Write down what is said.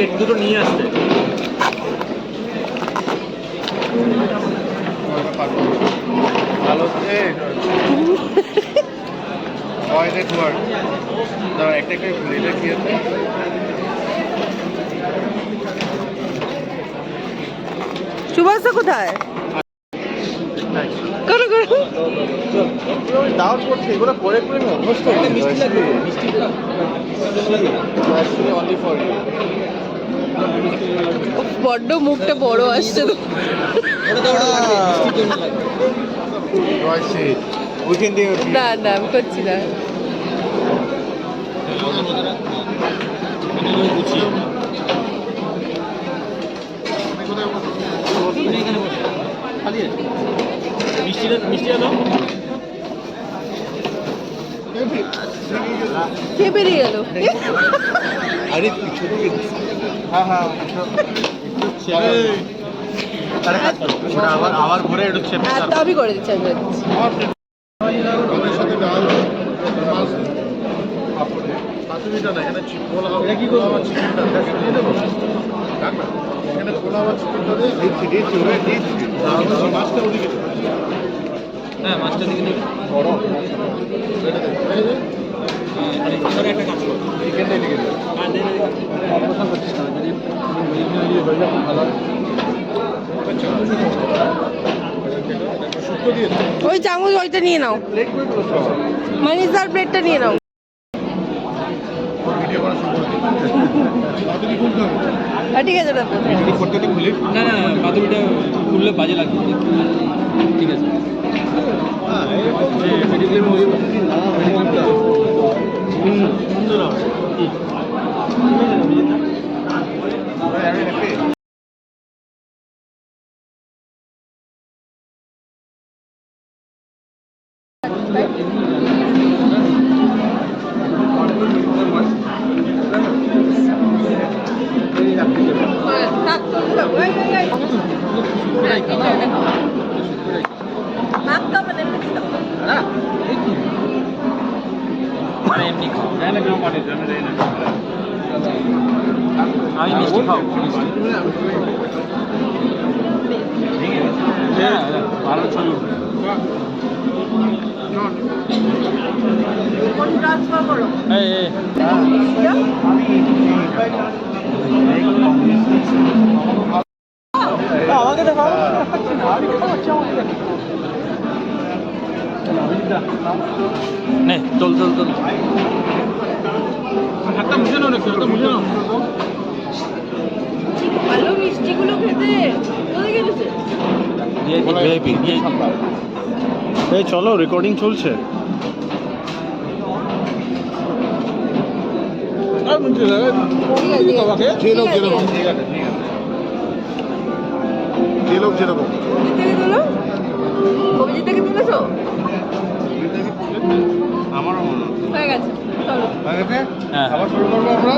Plate দুটো নিয়ে হয় দাঁড়া একটা একটা খুলে কি আছে সুভাষ কোথায় করো করো ডাউট করছে এগুলো করে করে না অভ্যস্ত মিষ্টি লাগবে মিষ্টি অ্যাকচুয়ালি অনলি ফর বড্ড মুখটা বড় আসছে তো। না না, আমি করছি না। কে বেরিয়ে গেল আরে পিছু হ্যাঁ হ্যাঁ আবার আবার ঘুরে একটু চেপে হ্যাঁ তো আমি করে দিচ্ছি আমি করে দিচ্ছি। ওই চামচ ওইটা নিয়ে নাও। মানিসার প্লেটটা নিয়ে নাও। হ্যাঁ ঠিক আছে না না পাতুরিটা খুললে বাজে লাগবে। ঠিক আছে। এমনি খাও আমি মিষ্টি খাও হ্যাঁ হ্যাঁ, ভালো ছবি উঠবে ফোন ট্রান্সফার করো এই এই মিষ্টিটা? আমাকে দেখাও নে চল চল চল। হাতটা মুছে নাও নাকি হাতটা মুছে নাও। ভালো মিষ্টিগুলো খেতে। কোথায় গেছে? VIP VIP. এই চলো রেকর্ডিং চলছে। যে লোক যেরকম ঠিক আছে ঠিক আছে। যে লোক যেরকম কবির থেকে থেকে তুলেছো। আমারও মনে হয় হয়ে গেছে চলো। হয়ে গেছে? হ্যাঁ। আবার শুরু করব আমরা?